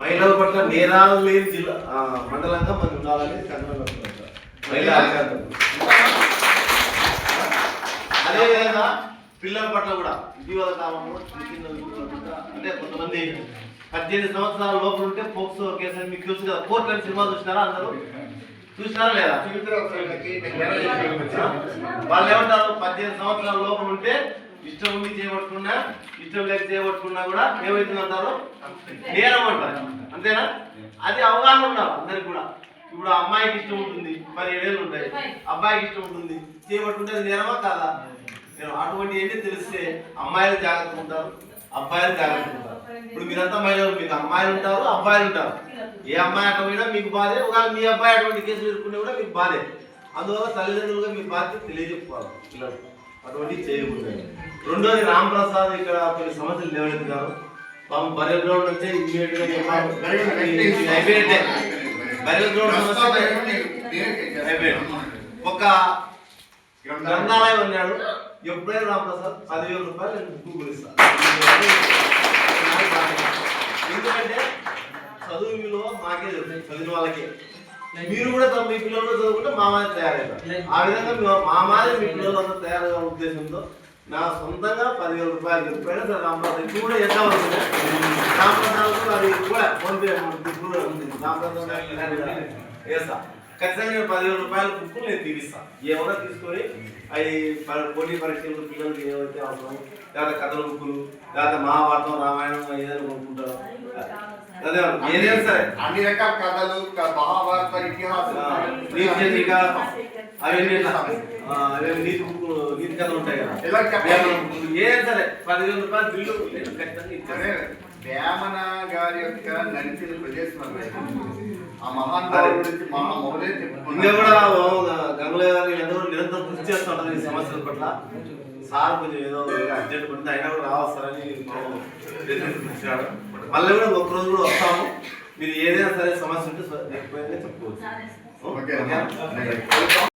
మహిళల పట్ల నేరాలు లేని జిల్లా మండలంగా మనం ఉండాలని. మహిళా. అదేవిధంగా పిల్లల పట్ల కూడా ఇటీవల కాలంలో అంటే కొంతమంది పద్దెనిమిది సంవత్సరాల లోపల ఉంటే పోక్సో కేసు అని మీకు తెలుసు కదా కోర్టు అని సినిమా చూసినారా అందరూ? చూసినారా లేదా? వాళ్ళు ఏమంటారు? పద్దెనిమిది సంవత్సరాల లోపల ఉంటే ఇష్టం ఉంది చేయబట్టుకున్నా ఇష్టం లేక చేయబట్టుకున్నా కూడా ఏమైతుందంటారు నేరం అంటారు. అంతేనా? అది అవగాహన ఉండాలి అందరికి కూడా. ఇప్పుడు అమ్మాయికి ఇష్టం ఉంటుంది పదిహేడేళ్ళు ఉంటాయి. అబ్బాయికి ఇష్టం ఉంటుంది. చేయబట్టుకుంటే అది నేరమా కాదా? నేను అటువంటి ఏంటి తెలిస్తే అమ్మాయిలు జాగ్రత్త ఉంటారు అబ్బాయిలు జాగ్రత్త ఉంటారు. ఇప్పుడు మీరంతా మహిళలు మీకు అమ్మాయిలు ఉంటారు అబ్బాయిలు ఉంటారు. ఏ అమ్మాయి అటు మీకు బాధే. ఒకవేళ మీ అబ్బాయి అటువంటి కేసులు ఎదుర్కొనే కూడా మీకు బాధే. అందువల్ల తల్లిదండ్రులుగా మీ బాధ్యత తెలియజెప్పుకోవాలి. పిల్లలు అటువంటి చేయకూడదు రెండోది రామ్ ప్రసాద్ ఇక్కడ కొన్ని సమస్యలు లేవనెత్తున్నారు పాపం బరెల్ గ్రౌండ్ అయిపోయినట్టే బరెల్ గ్రౌండ్ ఒక గ్రంథాలయం అన్నాడు ఎప్పుడైనా రామ్ ప్రసాద్ పదివేల రూపాయలు నేను గూగుల్ ఇస్తాను ఎందుకంటే చదువు విలువ మాకే తెలుసు. చదివిన వాళ్ళకే. మీరు కూడా తమ మీ పిల్లలు చదువుకుంటే మా మాది తయారవుతారు ఆ విధంగా మీ- మా మాది మీ పిల్లలందరూ తయారయ్యే ఉద్దేశంతో నా సొంతంగా పదివేల రూపాయలు ఎప్పుడైనా సరే రామప్రసాద్ ఇప్పుడు కూడా ఎంత అవుతుంది రామప్రసాద్ అది కూడా ఫోన్ పే ఇప్పుడు కూడా ఉంది. రామప్రసాద్ వేస్తా ఖచ్చితంగా. నేను పదివేల రూపాయల బుక్ నేను తీపిస్తా. ఏమైనా తీసుకొని అవి ప- పోటీ పరీక్షలు పిల్లలకి ఏవైతే అవసరం లేదా కథల బుక్కులు లేదా మహాభారతం రామాయణం ఏదైనా కొనుక్కుంటారు అదే ఏదైనా సరే? అన్ని రకాల కథలు మహాభారత ఇతిహాసం అవన్నీ అవన్నీ నీతి నీతి కథలు ఉంటాయి కదా? ఏదైనా సరే? పదివేల రూపాయలు బిల్లు. వేమన గారి యొక్క నడిచిన ప్రదేశం. ఆ మహానుభావుడి గురించి మహా మొదలే ఇంకా కూడా గంగులయ్య గారు నిరంతరం కృషి చేస్తూ ఉంటారు ఈ సమస్యల పట్ల. సార్ కొంచెం ఏదో అర్జెంట్ పడింది అయినా కూడా రావస్తారని ఎదురుస్తున్నాడు మళ్ళీ కూడా ఒక రోజు కూడా వస్తాము. మీరు ఏదైనా సరే సమస్య ఉంటే చెప్పుకోవచ్చు. ఓకే?